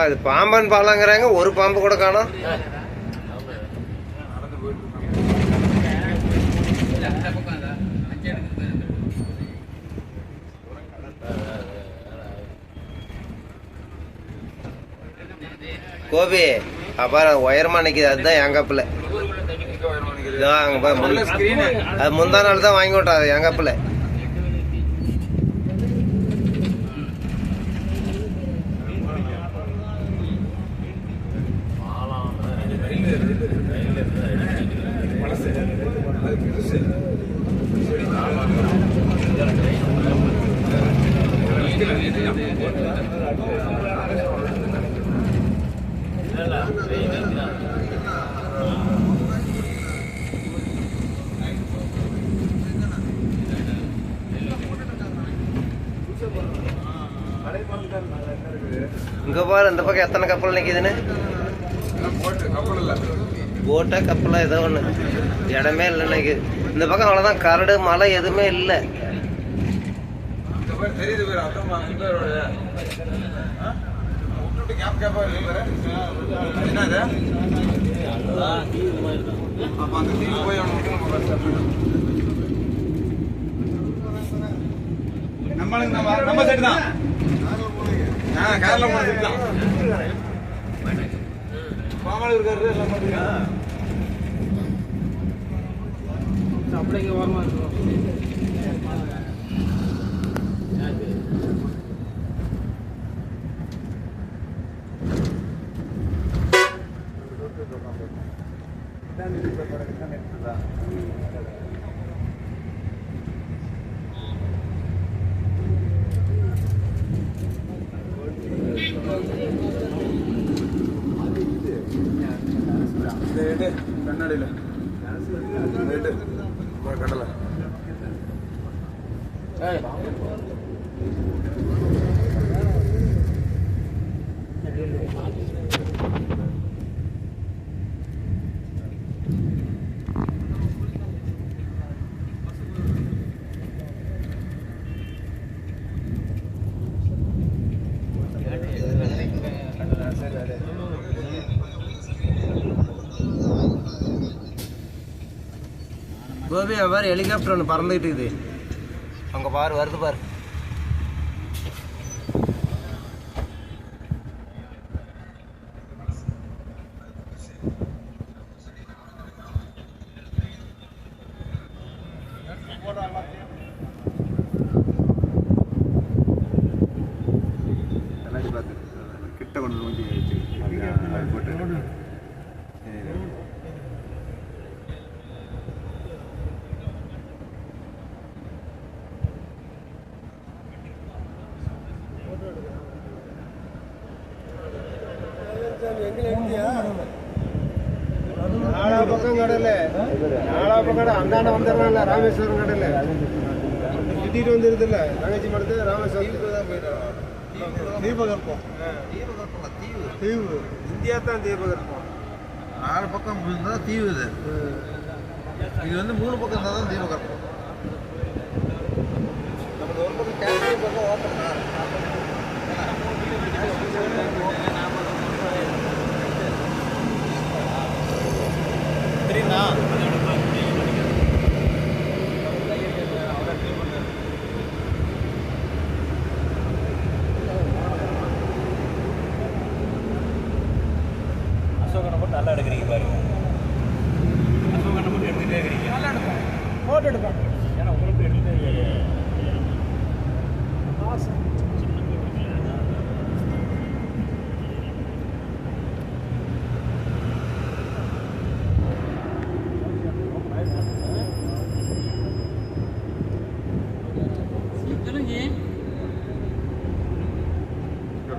அது பாம்பன் பாலங்கிறாங்க ஒரு பாம்பு கூட காணோம். கோபி அப்பாரு உயரமா நிக்குது அதுதான் என் கப்பில். அங்க பாரு, முன்- அது முந்தா நாள் தான் வாங்கி விட்டா அது என் கப்பில். இங்க பாரு இந்த பக்கம் எத்தனை கப்பல் நிற்கிதுன்னு போட்டா கப்பலாக ஏதோ ஒன்று இடமே இல்லை நினைக்குது இந்த பக்கம் அவ்வளோதான் கரடு மலை எதுவுமே இல்லை. நம்மளுக்கு நம்ம நம்ம சைடு தான். தான் பாமலை இருக்காரு எல்லாம் பாத்தீங்க அப்படிங்க ஓரமா இருக்கும் கண்ணாடியில் கடலை கோபி அங்க பாரு ஹெலிகாப்டர் ஒன்று பறந்துகிட்டு இருக்குது. அங்க பாரு வருது பாரு. கண்ணாடி பார்த்து கிட்ட கொண்டு வந்து வண்டி அது போட்டு நாலா பக்கம் கடல நாலா பக்கம் கடை அந்தாண்ட வந்துடுறான்ல ராமேஸ்வரம் கடல திட்டிட்டு வந்துருது இல்ல தங்கச்சி மடத்து ராமேஸ்வரத்துக்கு. தான் போயிட்டான் தீபகற்பம். தீவு. இந்தியா தான் தீபகற்பம். நாலு பக்கம் இருந்தால் தீவு இது. இது வந்து மூணு பக்கம் இருந்தால் தான் தீபகற்பம். நமக்கு ஒரு பக்கம் காஷ்மீர் பக்கம் நல்லா எடுக்கிறீங்க பாருங்க அசோகனை மட்டும் எடுத்துகிட்டே இருக்கிறீங்க. நல்லா எடுப்போம் போட்டோ எடுப்பான். ஏன்னா உங்களுக்கு எடுத்துகிட்டே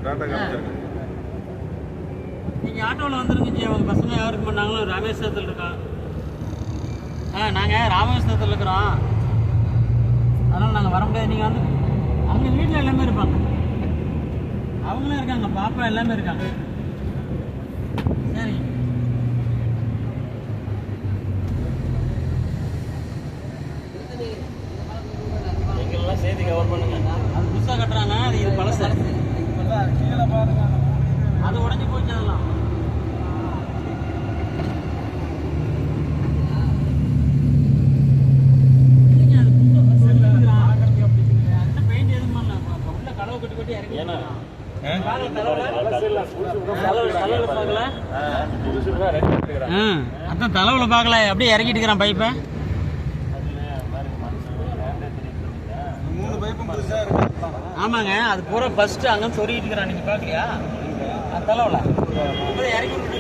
டாட்டா காமிச்சாங்க நீங்கள் ஆட்டோவில் வந்துருங்க ஜி. அவங்க பசங்க யாருக்கு பண்ணாங்களோ ராமேஸ்வரத்தில் இருக்கான் ஆ நாங்கள் ராமேஸ்வரத்தில் இருக்கிறோம். அதனால் நாங்கள் வர முடியாது. நீங்கள் வந்து அவங்க வீட்டில் எல்லாமே இருப்பாங்க. அவங்க அவங்களும் இருக்காங்க பாப்பா எல்லாமே இருக்காங்க. சரி. எங்கெல்லாம் சேர்த்து கவர் பண்ணுங்க. அது புதுசாக கட்டுறாங்க அது இது பழசு. அது உடஞ்சி போச்சு அதெல்லாம் இல்லைங்க, அது புதுசா bus எடுத்துக்கிறான். அந்த paint எதுவும் பண்ணல. அப்ப- அப்ப உள்ள கலவை கொட்டி கொட்டி இறக்கி ஏன்னா பாருங்க, தலைவல. தலைவல- தலைவல பார்க்கல? புதுசு தான் ரெண்டு எடுத்துக்கிறான் ஆ, அதான் தலைவல பார்க்கல அப்படியே இறக்கிட்டு இருக்கிறான் பைப்பை. ஆமாங்க அது பூரா ஃபர்ஸ்ட் அங்க சொருகிட்டு இருக்கிறான் நீங்க பாக்கலையா அது தலைவல. இறக்கி விட்டுட்டு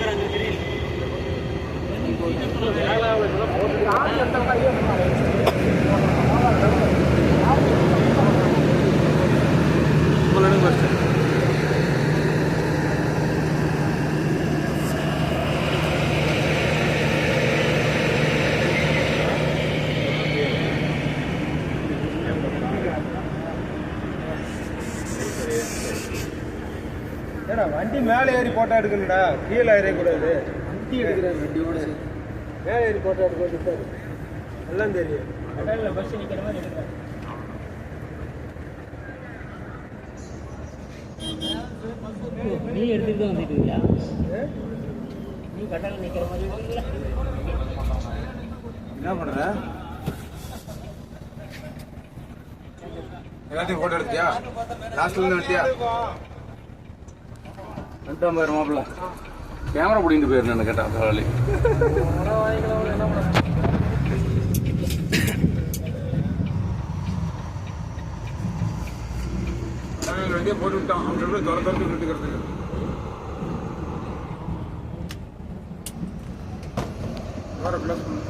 ஏடா வண்டி மேலே ஏறி போட்டோ எடுக்கணும்டா. கீழே ஏறக்கூடாது. வண்டி எடுக்கிறாரு வண்டியோட மேலே ஏறி போட்டோ எடுக்க எல்லாம் தெரியும். கடல்ல பஸ் நிக்கிற மாதிரி எடுக்கிறேன் நீ எடுத்துட்டு தான் வந்துட்டு இருக்கியா? நீ கடல்ல நிக்கிற மாதிரி? என்ன பண்ற? எல்லாத்தையும் போட்டோ எடுத்தியா? லாஸ்ட்ல இருந்து எடுத்தியா? ரெண்டாம் பேர் மாப்பிள்ள. கேமரா பிடிங்கிட்டு போயிருந்தேன் கேட்டா வேலை வண்டியை போட்டு விட்டான் அவங்க தொலை தொலைத்து விட்டுக்கிறதுக்கு வர ப்ளஸ் பண்ணு